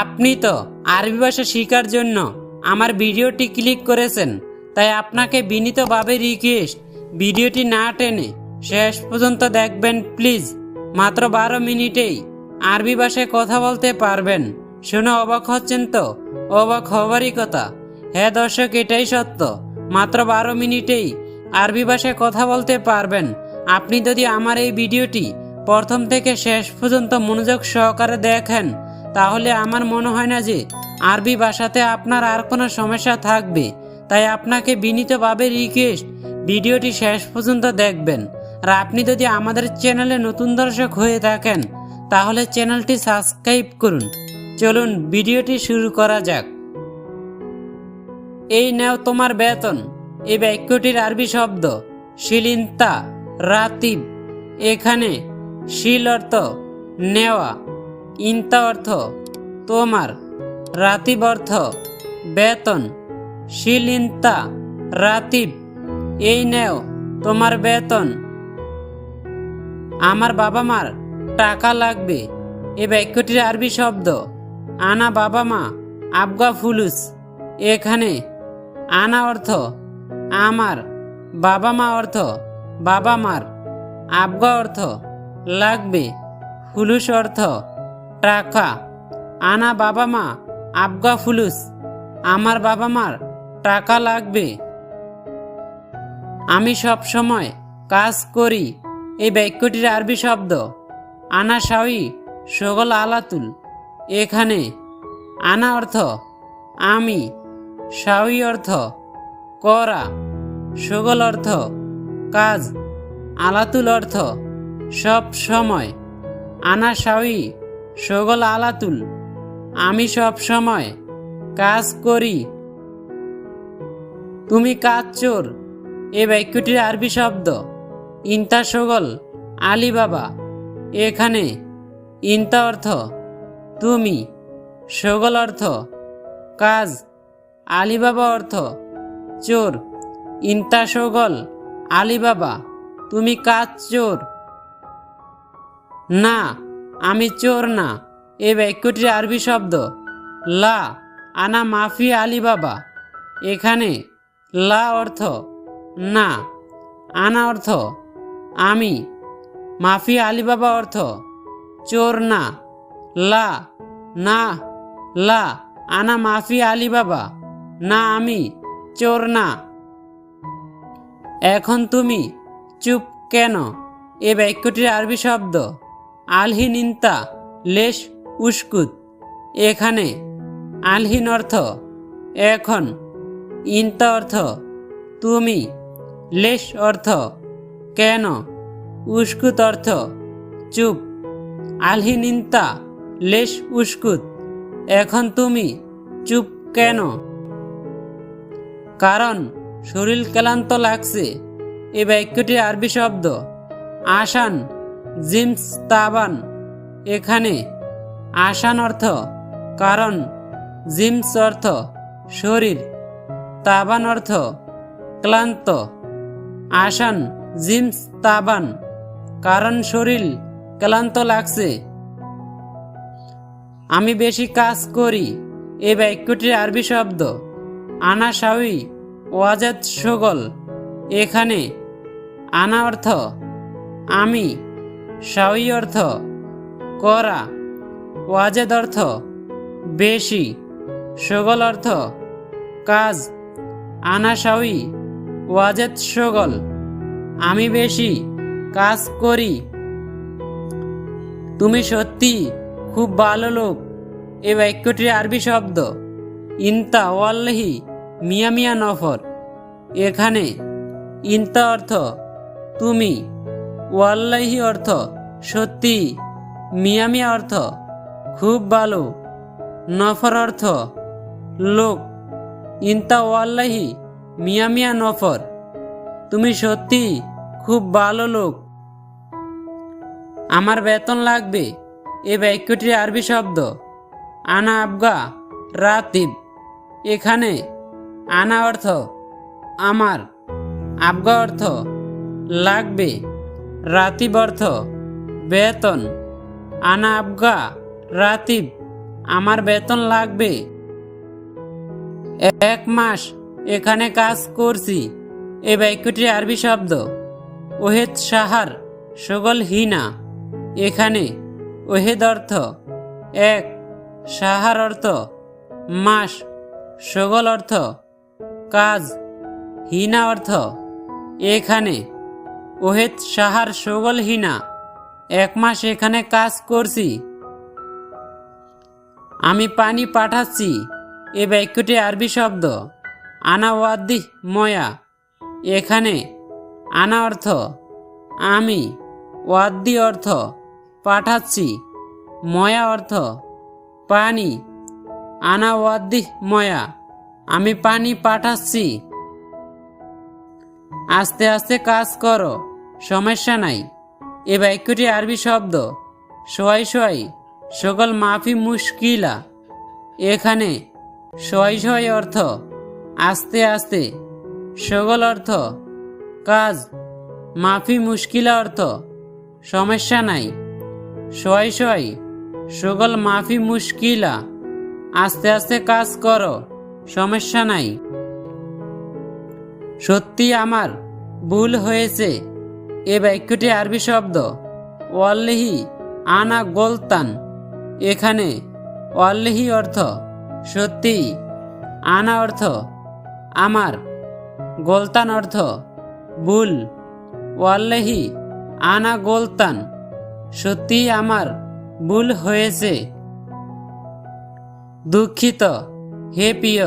আপনি তো আরবি ভাষা শেখার জন্য আমার ভিডিওটি ক্লিক করেছেন, তাই আপনাকে বিনীতভাবে রিকোয়েস্ট ভিডিওটি না টেনে শেষ পর্যন্ত দেখবেন প্লিজ মাত্র বারো মিনিটেই আরবি ভাষায় কথা বলতে পারবেন। শুনে অবাক হচ্ছেন তো? অবাক হবারই কথা। হ্যাঁ দর্শক, এটাই সত্য। মাত্র বারো মিনিটেই আরবি ভাষায় কথা বলতে পারবেন। আপনি যদি আমার এই ভিডিওটি প্রথম থেকে শেষ পর্যন্ত মনোযোগ সহকারে দেখেন তাহলে আমার মনে হয় না যে আরবি ভাষাতে আপনার আর কোনো সমস্যা থাকবে। তাই আপনাকে বিনীতভাবে রিকোয়েস্ট ভিডিওটি শেষ পর্যন্ত দেখবেন। আর আপনি যদি আমাদের চ্যানেলে নতুন দর্শক হয়ে থাকেন, তাহলে চ্যানেলটি সাবস্ক্রাইব করুন। চলুন ভিডিওটি শুরু করা যাক। এই নেও তোমার বেতন। এই বাক্যটির আরবি শব্দ শিলিন্তা, রাতিব। এখানে শিল অর্থ নেওয়া। ইন্তা অর্থ তোমার, রাতিব অর্থ বেতন শিলিন্তা রাতিব, এই নেও তোমার বেতন। আমার বাবা মার টাকা লাগবে, এ বাক্যটির আরবি শব্দ। আনা বাবা মা আবগা ফুলুস, এখানে আনা অর্থ আমার বাবা মা অর্থ বাবা মার আবগা অর্থ লাগবে, ফুলুস অর্থ টাকা আনা বাবা মা, আবগা ফুলুস, আমার বাবা মার টাকা লাগবে। আমি সব সময় কাজ করি, এই বাক্যটির আরবি শব্দ। আনা সাউই সগল আলাতুল, এখানে। আনা অর্থ, আমি। সাউই অর্থ, করা। সগল অর্থ, কাজ। আলাতুল অর্থ, সব সময়। আনা সাউই সগল আলাতুল, আমি সব সময় কাজ করি। তুমি কাজ চোর, এ বাক্যটির আরবি শব্দ। ইন্তা সগল, আলী বাবা, এখানে ইন্তা অর্থ, তুমি সগল অর্থ, কাজ। আলিবাবা অর্থ, চোর। ইন্তা সগল আলিবাবা তুমি কাজ চোর। না আমি চোর না। এ বাক্যটির আরবি শব্দ, লা, আনা মাফি আলিবাবা এখানে লা অর্থ, না, আনা অর্থ, আমি। মাফি আলিবাবা অর্থ, চোর না। লা না, লা, আনা মাফি আলিবাবা না, আমি, চোর না। এখন তুমি চুপ কেন? এ বাক্যটির আরবি শব্দ আলহিন ইন্তা লেশ, উস্কুত। এখানে আলহিন অর্থ, এখন। ইন্তা অর্থ, তুমি। লেশ অর্থ, কেন। উস্কুত অর্থ, চুপ। আলহিন ইন্তা লেশ, উস্কুত। এখন তুমি, চুপ কেন? কারণ, শরীর ক্লান্ত লাগছে। এ বাক্যটির আরবি শব্দ। আসান জিমস তাবান এখানে আসান অর্থ কারণ, জিমস অর্থ শরীর, তাবান অর্থ ক্লান্ত। আসান জিমস তাবান কারণ শরীর ক্লান্ত লাগছে। আমি বেশি কাজ করি এই বাক্যটির আরবি শব্দ। আনা সাউই ওয়াজাদ সগল এখানে আনা অর্থ আমি সাউই অর্থ করা, ওয়াজেদ অর্থ বেশি, সগল অর্থ কাজ, আনা সাউই ওয়াজেদ সগল, আমি বেশি, কাজ করি। তুমি সত্যি খুব ভালো লোক এই বাক্যটির আরবি শব্দ, ইন্তা ওয়াল্লাহি মিয়া মিয়া নফর। এখানে ইন্তা অর্থ তুমি। ওয়াল্লাহি অর্থ, সত্যি। মিয়া মিয়া অর্থ, খুব ভালো নফর অর্থ, লোক। ইন্তা ওয়াল্লাহি মিয়া মিয়া নফর। তুমি সত্যি, খুব ভালো লোক। আমার বেতন লাগবে, এ বাক্যটির আরবি শব্দ। আনা আবগা, রাতিব। এখানে, আনা অর্থ, আমার। আবগা অর্থ, লাগবে। রাতিব অর্থ বেতন। আনা আবগা, রাতিব, আমার বেতন লাগবে। এক মাস এখানে কাজ করছি, এ বাক্যটি আরবি শব্দ। ওহেদ সাহার, সগল হিনা। এখানে ওহেদ অর্থ এক, সাহার অর্থ মাস, সগল অর্থ কাজ, হিনা অর্থ। এখানে ওহেদ সাহার সগল হিনা, এক মাস এখানে কাজ করছি। আমি পানি পাঠাচ্ছি, এ বাক্যটি আরবি শব্দ। আনা ওয়াদ্দি, ময়া। এখানে আনা অর্থ, আমি ওয়াদ্দি অর্থ, পাঠাচ্ছি। ময়া অর্থ, পানি। আনা ওয়াদ্দি, ময়া। আমি পানি পাঠাচ্ছি। আস্তে আস্তে কাজ করো। সমস্যা নাই। এ বাক্যটি আরবি শব্দ। সোয়াই সোয়াই সকল মাফি মুশকিলা। এখানে সোয়াই সোয়াই অর্থ আস্তে আস্তে, সকল অর্থ কাজ। মাফি মুশকিলা অর্থ সমস্যা নাই। সোয়াই সোয়াই সকল মাফি মুশকিলা। আস্তে আস্তে কাজ করো, সমস্যা নাই। সত্যি আমার ভুল হয়েছে। এ বাক্যটি আরবি শব্দ। ওয়াল্লিহি আনা গোলতান। এখানে ওয়াল্লিহি অর্থ সত্যি, আনা অর্থ আমার, গোলতান অর্থ ভুল। ওয়াল্লেহি আনা গোলতান, সত্যি আমার, ভুল হয়েছে। দুঃখিত, হে প্রিয়,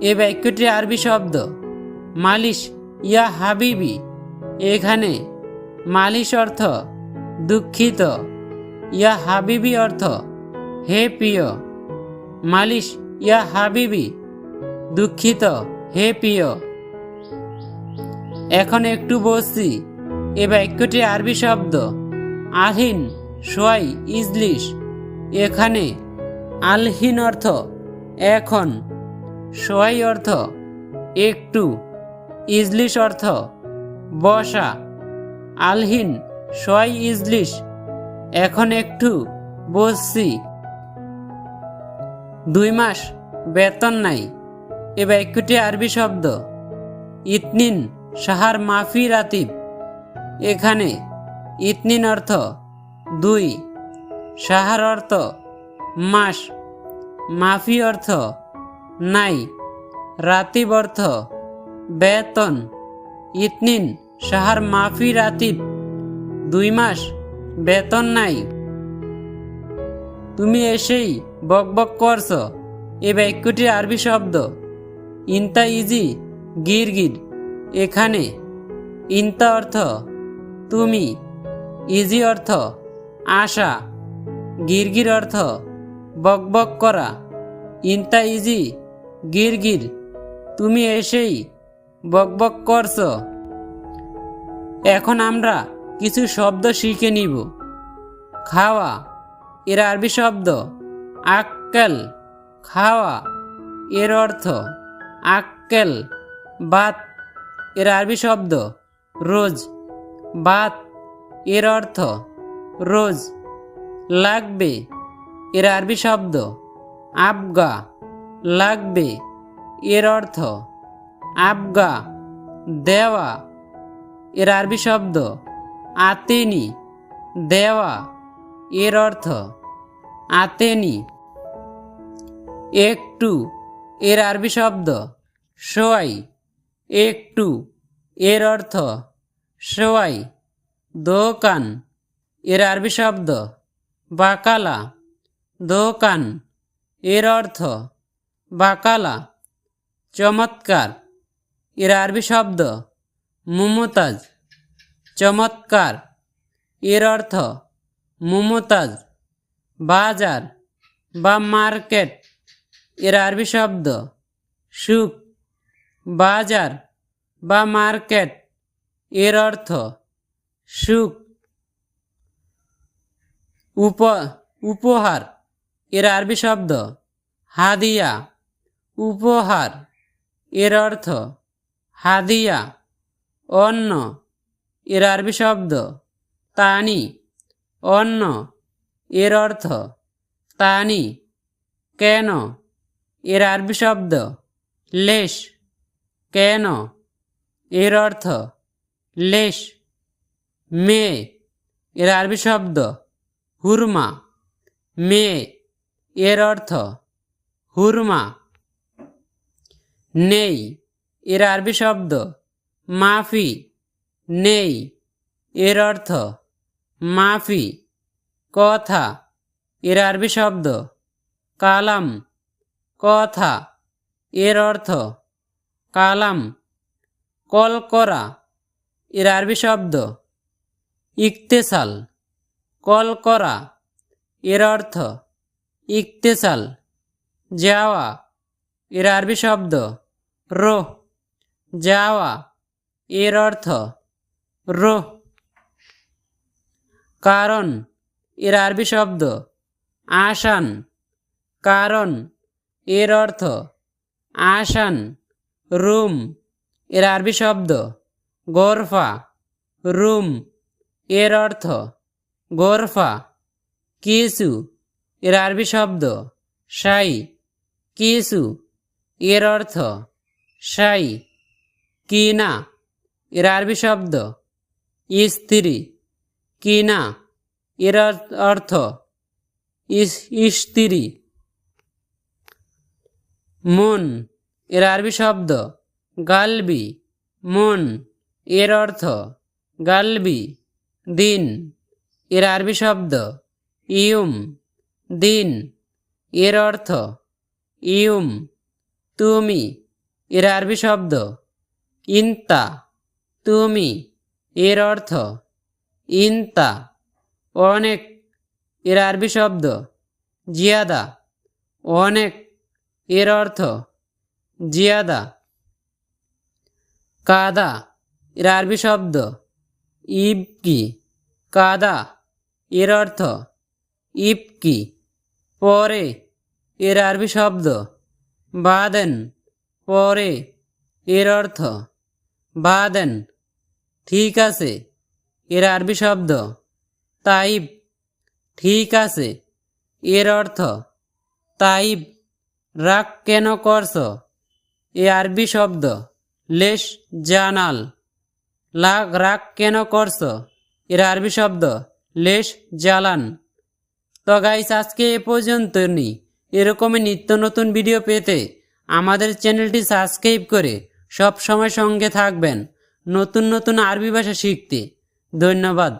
এ বাক্যটি আরবি শব্দ। মালিশ, ইয়া হাবিবি। এখানে মালিশ অর্থ, দুঃখিত। ইয়া হাবিবি অর্থ, হে প্রিয়। মালিশ, ইয়া হাবিবি, দুঃখিত, হে প্রিয়। এখন একটু বসছি। এ বাক্যটি আরবি শব্দ। আলহিন, সোয়াই, ইজলিশ। এখানে আলহিন অর্থ, এখন। সোয়াই অর্থ, একটু। ইজলিশ অর্থ, বসা। আলহিন সোয়াই ইজলিশ, এখন একটু বসছি। দুই মাস বেতন নাই এ বাক্যটি আরবি শব্দ, ইতনিন সাহার মাফি রাতিব। এখানে ইতনিন অর্থ দুই, সাহার অর্থ মাস, মাফি অর্থ নাই, রাতিব অর্থ বেতন, ইতনিন সাহার মাফি রাতিব দুই মাস বেতন নাই। তুমি এসেই বকবক করছ, এ বাক্যটি আরবি শব্দ। ইনতা ইজি, গির গির, এখানে। ইনতা অর্থ, তুমি। ইজি অর্থ, আশা। গিরগির অর্থ বকবক করা। ইনতা ইজি গিরগির তুমি এসেই বকবক করছ। এখন আমরা কিছু শব্দ শিখে নিব। খাওয়া, এর আরবি শব্দ আক্কেল। খাওয়া, এর অর্থ আক্কেল। বাত, এর আরবি শব্দ রোজ। বাত, এর অর্থ রোজ। লাগবে, এর আরবি শব্দ আবগা। লাগবে, এর অর্থ আবগা। দেওয়া এর আরবি শব্দ আতেনি, দেওয়া, এর অর্থ আতেনি। একটু, এর আরবি শব্দ সোয়াই একটু, এর অর্থ সোয়াই দোকান, এর আরবি শব্দ বাকালা। দোকান, এর অর্থ বাকালা। চমৎকার, এর আরবি শব্দ মুমতাজ। চমৎকার। এর অর্থ মুমতাজ। বাজার বা মার্কেট। এর আরবি শব্দ সুখ। বাজার বা মার্কেট। এর অর্থ সুখ। উপ, উপহার। এর আরবি শব্দ হাদিয়া। উপহার। এর অর্থ হাদিয়া। অন্ন এর আরবি শব্দ, তানি, অন্ন, এর অর্থ, তানি, কেন এর আরবি শব্দ, লেশ, কেন, এর অর্থ, লেশ মেয়ে এর আরবি শব্দ, হুরমা মেয়ে এর অর্থ, হুরমা, নেই এর আরবি শব্দ মাফি, নেই। এর অর্থ, মাফি, কথা। এর আরবি শব্দ, কালাম, কথা। এর অর্থ, কালাম কল করা এর আরবি শব্দ, ইকতেসাল কল করা এর অর্থ, ইকতেসাল, যাওয়া। এর আরবি শব্দ রো যাওয়া। এর অর্থ রো। কারণ, এর আরবি শব্দ আসান কারণ, এর অর্থ আসান রুম। এর আরবি শব্দ গোরফা, রুম। এর অর্থ গোরফা কিছু এর আরবি শব্দ সাই কিছু এর অর্থ সাই কিনা। এর আরবি শব্দ। স্ত্রী কিনা এর অর্থ ইস- স্ত্রী মন। এর আরবি শব্দ গালবি। মন। এর অর্থ গালবি। দিন। এর আরবি শব্দ ইউম দিন। এর অর্থ ইউম তুমি। এর আরবি শব্দ ইন্তা। তুমি। এর অর্থ, ইন্তা, অনেক, এর আরবি শব্দ, জিয়াদা, অনেক, এর অর্থ, জিয়াদা। কাদা, এর আরবি শব্দ, ইবকি। কাদা, এর অর্থ, ইবকি। পরে, এর আরবি শব্দ, বাদেন। পরে, এর অর্থ, বাদেন। ঠিক আছে। এর আরবি শব্দ তাইব। ঠিক আছে। এর অর্থ তাইব। রাগ কেন করছ? এ আরবি শব্দ লেশ জানাল। লাগ রাগ কেন করছ? এর আরবি শব্দ লেশ জ্বালান তো গাইস আজকে এ পর্যন্ত নি এরকমই নিত্য নতুন ভিডিও পেতে আমাদের চ্যানেলটি সাবস্ক্রাইব করে সব সময় সঙ্গে থাকবেন। নতুন নতুন আরবি ভাষা শিখতে। ধন্যবাদ।